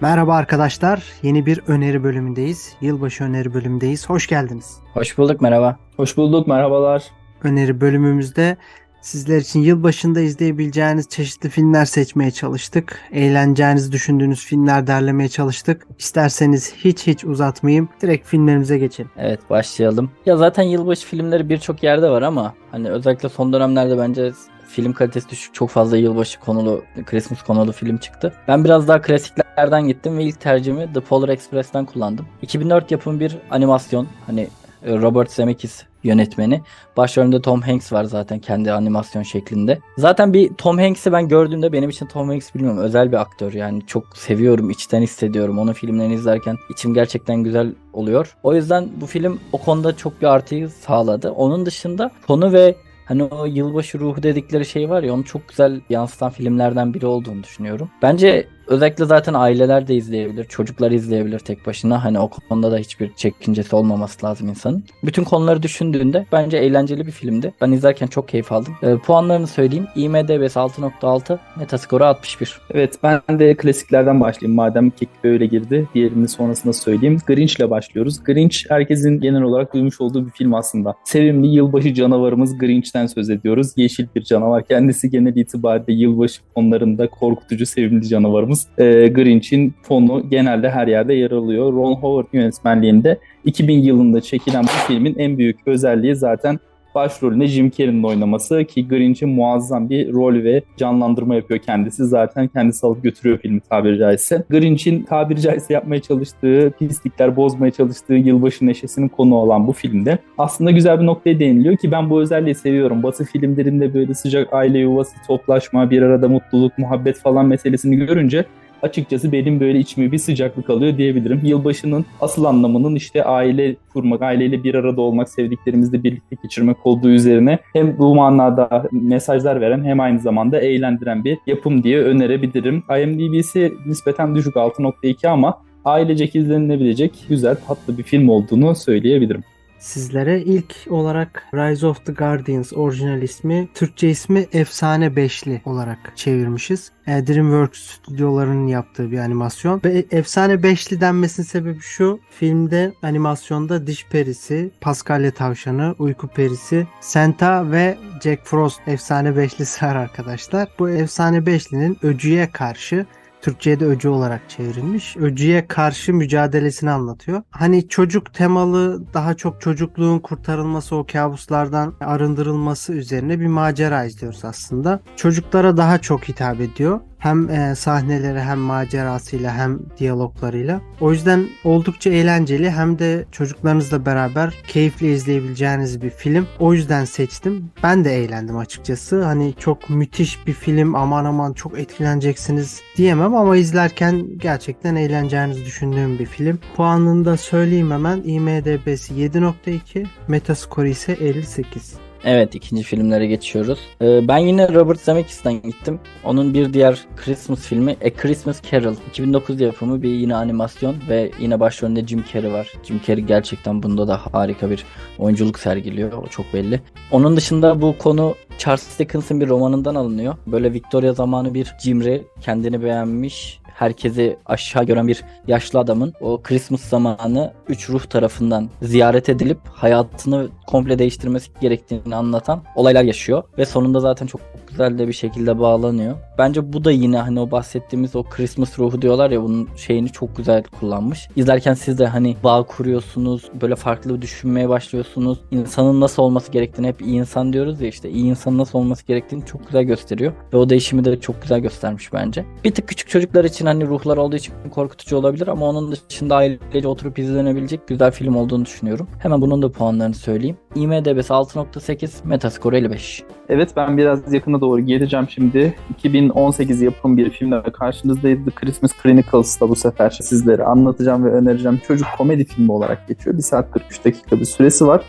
Merhaba arkadaşlar. Yeni bir öneri bölümündeyiz. Yılbaşı öneri bölümündeyiz. Hoş geldiniz. Hoş bulduk merhaba. Hoş bulduk, merhabalar. Öneri bölümümüzde sizler için yılbaşında izleyebileceğiniz çeşitli filmler seçmeye çalıştık. Eğleneceğinizi düşündüğünüz filmler derlemeye çalıştık. İsterseniz hiç hiç uzatmayayım. Direkt filmlerimize geçelim. Evet başlayalım. Ya zaten yılbaşı filmleri birçok yerde var ama hani özellikle son dönemlerde bence film kalitesi düşük. Çok fazla yılbaşı konulu, Christmas konulu film çıktı. Ben biraz daha klasiklerden gittim ve ilk tercihimi The Polar Express'ten kullandım. 2004 yapım bir animasyon. Hani e, Robert Zemeckis yönetmeni. Başrolünde Tom Hanks var zaten kendi animasyon şeklinde. Zaten bir Tom Hanks'i ben gördüğümde benim için Tom Hanks bilmiyorum özel bir aktör yani çok seviyorum içten hissediyorum onun filmlerini izlerken içim gerçekten güzel oluyor. O yüzden bu film o konuda çok bir artıyı sağladı. Onun dışında konu ve Hani o yılbaşı ruhu dedikleri şey var ya onu çok güzel yansıtan filmlerden biri olduğunu düşünüyorum. Bence özellikle zaten aileler de izleyebilir, çocuklar izleyebilir tek başına. Hani o konuda da hiçbir çekincesi olmaması lazım insanın. Bütün konuları düşündüğünde bence eğlenceli bir filmdi. Ben izlerken çok keyif aldım. E, puanlarını söyleyeyim. IMDb'si 6.6, Metascore'u 61. Evet ben de klasiklerden başlayayım madem kek böyle girdi. Diğerini sonrasında söyleyeyim. Grinch'le başlıyoruz. Grinch herkesin genel olarak duymuş olduğu bir film aslında. Sevimli yılbaşı canavarımız Grinch'ten söz ediyoruz. Yeşil bir canavar. Kendisi genel itibariyle yılbaşı fonlarında korkutucu sevimli canavarımız. E, Grinch'in fonu genelde her yerde yer alıyor. Ron Howard yönetmenliğinde 2000 yılında çekilen bu filmin en büyük özelliği zaten başrolünde Jim Carrey'nin oynaması ki Grinch'in muazzam bir rol ve canlandırma yapıyor kendisi. Zaten kendisi alıp götürüyor filmi tabiri caizse. Grinch'in tabiri caizse yapmaya çalıştığı, pislikler bozmaya çalıştığı yılbaşı neşesinin konu olan bu filmde aslında güzel bir noktaya değiniliyor ki ben bu özelliği seviyorum. Batı filmlerinde böyle sıcak aile yuvası, toplaşma, bir arada mutluluk, muhabbet falan meselesini görünce açıkçası benim böyle içime bir sıcaklık alıyor diyebilirim. Yılbaşının asıl anlamının işte aile kurmak, aileyle bir arada olmak, sevdiklerimizle birlikte geçirmek olduğu üzerine hem bu manada mesajlar veren hem aynı zamanda eğlendiren bir yapım diye önerebilirim. IMDb'si nispeten düşük 6.2 ama ailecek izlenilebilecek güzel tatlı bir film olduğunu söyleyebilirim sizlere. İlk olarak Rise of the Guardians orijinal ismi, Türkçe ismi Efsane Beşli olarak çevirmişiz. E, DreamWorks stüdyolarının yaptığı bir animasyon. Ve Efsane Beşli denmesinin sebebi şu. Filmde animasyonda diş perisi, Paskalya tavşanı, uyku perisi, Santa ve Jack Frost efsane beşlisi var arkadaşlar. Bu efsane beşlinin öcüye karşı Türkçe'ye de öcü olarak çevrilmiş. Öcüye karşı mücadelesini anlatıyor. Hani çocuk temalı daha çok çocukluğun kurtarılması o kabuslardan arındırılması üzerine bir macera izliyoruz aslında. Çocuklara daha çok hitap ediyor. Hem e, sahneleri hem macerasıyla hem diyaloglarıyla. O yüzden oldukça eğlenceli hem de çocuklarınızla beraber keyifle izleyebileceğiniz bir film. O yüzden seçtim. Ben de eğlendim açıkçası. Hani çok müthiş bir film aman aman çok etkileneceksiniz diyemem ama izlerken gerçekten eğleneceğinizi düşündüğüm bir film. Puanını da söyleyeyim hemen. IMDB'si 7.2, Metascore ise 58. Evet ikinci filmlere geçiyoruz. Ee, ben yine Robert Zemeckis'ten gittim. Onun bir diğer Christmas filmi A Christmas Carol. 2009 yapımı bir yine animasyon ve yine başrolünde Jim Carrey var. Jim Carrey gerçekten bunda da harika bir oyunculuk sergiliyor. O çok belli. Onun dışında bu konu Charles Dickens'ın bir romanından alınıyor. Böyle Victoria zamanı bir cimri kendini beğenmiş herkesi aşağı gören bir yaşlı adamın o Christmas zamanı üç ruh tarafından ziyaret edilip hayatını komple değiştirmesi gerektiğini anlatan olaylar yaşıyor. Ve sonunda zaten çok güzel de bir şekilde bağlanıyor. Bence bu da yine hani o bahsettiğimiz o Christmas ruhu diyorlar ya bunun şeyini çok güzel kullanmış. İzlerken siz de hani bağ kuruyorsunuz, böyle farklı düşünmeye başlıyorsunuz. İnsanın nasıl olması gerektiğini hep iyi insan diyoruz ya işte iyi insan nasıl olması gerektiğini çok güzel gösteriyor. Ve o değişimi de çok güzel göstermiş bence. Bir tık küçük çocuklar için hani ruhlar olduğu için korkutucu olabilir ama onun dışında ailece oturup izlenebilecek güzel film olduğunu düşünüyorum. Hemen bunun da puanlarını söyleyeyim. IMDb'si 6.8, Metascore 55. Evet ben biraz yakına doğru geleceğim şimdi. 2018 yapım bir filmle karşınızdayız. The Christmas Chronicles'da bu sefer sizlere anlatacağım ve önereceğim. Çocuk komedi filmi olarak geçiyor. 1 saat 43 dakika bir süresi var.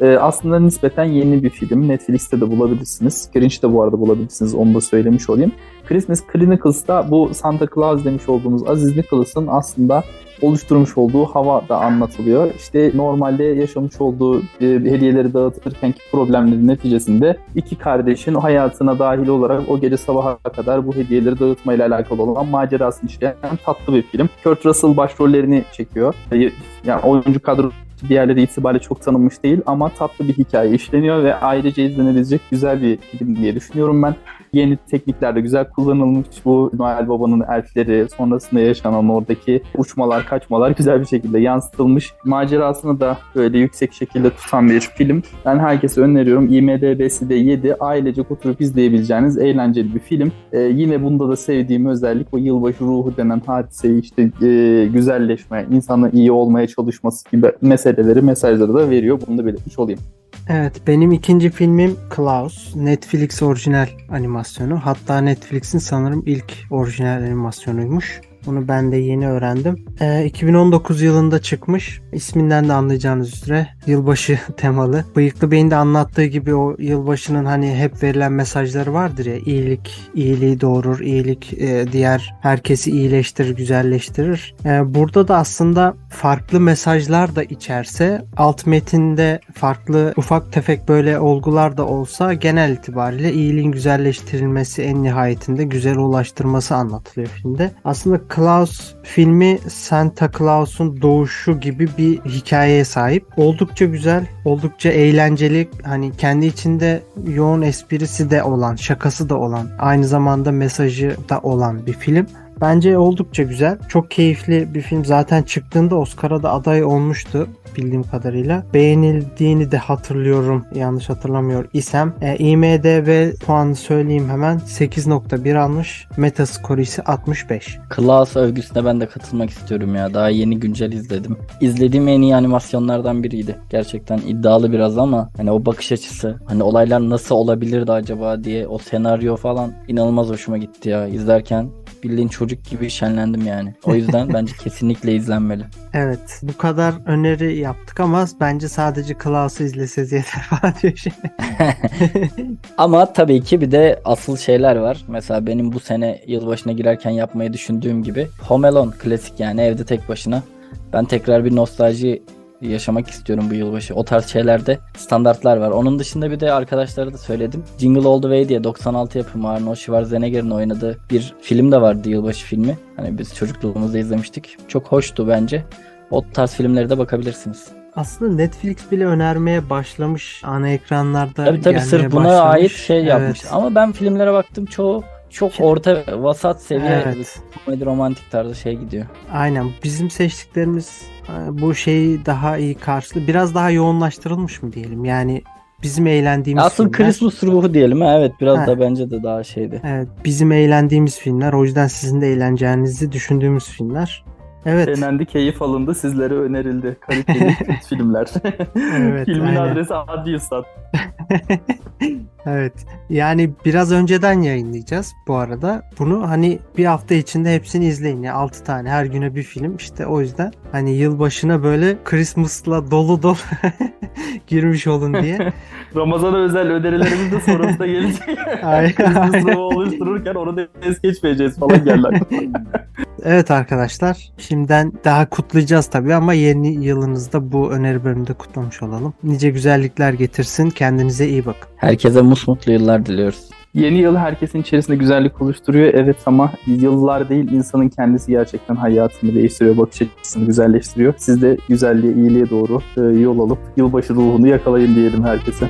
Ee, aslında nispeten yeni bir film. Netflix'te de bulabilirsiniz. Grinch'te bu arada bulabilirsiniz. Onu da söylemiş olayım. Christmas Chronicles'ta bu Santa Claus demiş olduğumuz Aziz Nicholas'ın aslında oluşturmuş olduğu hava da anlatılıyor. İşte normalde yaşamış olduğu e, hediyeleri dağıtırkenki problemlerin neticesinde iki kardeşin hayatına dahil olarak o gece sabaha kadar bu hediyeleri dağıtmayla alakalı olan macerasını işleyen tatlı bir film. Kurt Russell başrollerini çekiyor. E, Yani oyuncu kadro diğerleri itibariyle çok tanınmış değil ama tatlı bir hikaye işleniyor ve ailece izlenebilecek güzel bir film diye düşünüyorum ben. Yeni teknikler de güzel kullanılmış. Bu Noel Baba'nın elfleri, sonrasında yaşanan oradaki uçmalar, kaçmalar güzel bir şekilde yansıtılmış. Macerasını da böyle yüksek şekilde tutan bir film. Ben herkese öneriyorum. IMDB'si de 7. Ailecek oturup izleyebileceğiniz eğlenceli bir film. Ee, yine bunda da sevdiğim özellik o yılbaşı ruhu denen hadiseyi işte e, güzelleşme, insanın iyi olmaya çalışması gibi meseleleri, mesajları da veriyor. Bunu da belirtmiş olayım. Evet benim ikinci filmim Klaus. Netflix orijinal animasyonu. Hatta Netflix'in sanırım ilk orijinal animasyonuymuş. Bunu ben de yeni öğrendim. Ee, 2019 yılında çıkmış. İsminden de anlayacağınız üzere yılbaşı temalı. Bıyıklı Bey'in de anlattığı gibi o yılbaşının hani hep verilen mesajları vardır ya. İyilik, iyiliği doğurur. iyilik e, diğer herkesi iyileştirir, güzelleştirir. Ee, burada da aslında farklı mesajlar da içerse alt metinde farklı ufak tefek böyle olgular da olsa genel itibariyle iyiliğin güzelleştirilmesi en nihayetinde güzel ulaştırması anlatılıyor filmde. Aslında Klaus filmi Santa Claus'un doğuşu gibi bir hikayeye sahip. Oldukça güzel, oldukça eğlenceli. Hani kendi içinde yoğun esprisi de olan, şakası da olan, aynı zamanda mesajı da olan bir film. Bence oldukça güzel. Çok keyifli bir film. Zaten çıktığında Oscar'a da aday olmuştu bildiğim kadarıyla. Beğenildiğini de hatırlıyorum. Yanlış hatırlamıyor isem. E, IMDB puanı söyleyeyim hemen. 8.1 almış. Metascore ise 65. Klaus övgüsüne ben de katılmak istiyorum ya. Daha yeni güncel izledim. İzlediğim en iyi animasyonlardan biriydi. Gerçekten iddialı biraz ama hani o bakış açısı, hani olaylar nasıl olabilirdi acaba diye o senaryo falan inanılmaz hoşuma gitti ya. İzlerken bildiğin çocuk gibi şenlendim yani. O yüzden bence kesinlikle izlenmeli. Evet. Bu kadar öneri yaptık ama bence sadece Klaus'u izleseniz yeter falan diyor şey. Ama tabii ki bir de asıl şeyler var. Mesela benim bu sene yılbaşına girerken yapmayı düşündüğüm gibi Home Alone klasik yani evde tek başına. Ben tekrar bir nostalji yaşamak istiyorum bu yılbaşı. O tarz şeylerde standartlar var. Onun dışında bir de arkadaşlara da söyledim. Jingle All The Way diye 96 yapımı Arnold Schwarzenegger'in oynadığı bir film de vardı yılbaşı filmi. Hani biz çocukluğumuzda izlemiştik. Çok hoştu bence. O tarz filmlere de bakabilirsiniz. Aslında Netflix bile önermeye başlamış ana ekranlarda Tabii tabii sırf buna başlamış. ait şey yapmış. Evet. Ama ben filmlere baktım çoğu çok orta vasat seviye Evet. komedi romantik tarzı şey gidiyor. Aynen. Bizim seçtiklerimiz bu şeyi daha iyi karşılı. Biraz daha yoğunlaştırılmış mı diyelim? Yani bizim eğlendiğimiz Asıl filmler. Christmas ruhu diyelim evet biraz Ha. da bence de daha şeydi. Evet, bizim eğlendiğimiz filmler. O yüzden sizin de eğleneceğinizi düşündüğümüz filmler. Evet. Denendi, keyif alındı, sizlere önerildi. Kaliteli filmler. Evet, Filmin aynen. adresi Adli Üstad. evet. Yani biraz önceden yayınlayacağız bu arada. Bunu hani bir hafta içinde hepsini izleyin. Ya 6 tane her güne bir film. İşte o yüzden hani yılbaşına böyle Christmas'la dolu dolu girmiş olun diye. Ramazan'a özel önerilerimiz de sonrasında gelecek. Aynen. Christmas ruhu oluştururken onu da es geçmeyeceğiz falan geldiler. Evet arkadaşlar. Şimdiden daha kutlayacağız tabii ama yeni yılınızda bu öneri bölümünde kutlamış olalım. Nice güzellikler getirsin. Kendinize iyi bakın. Herkese musmutlu yıllar diliyoruz. Yeni yıl herkesin içerisinde güzellik oluşturuyor. Evet ama yıllar değil insanın kendisi gerçekten hayatını değiştiriyor. Bakış açısını güzelleştiriyor. Siz de güzelliğe, iyiliğe doğru e, yol alıp yılbaşı ruhunu yakalayın diyelim herkese.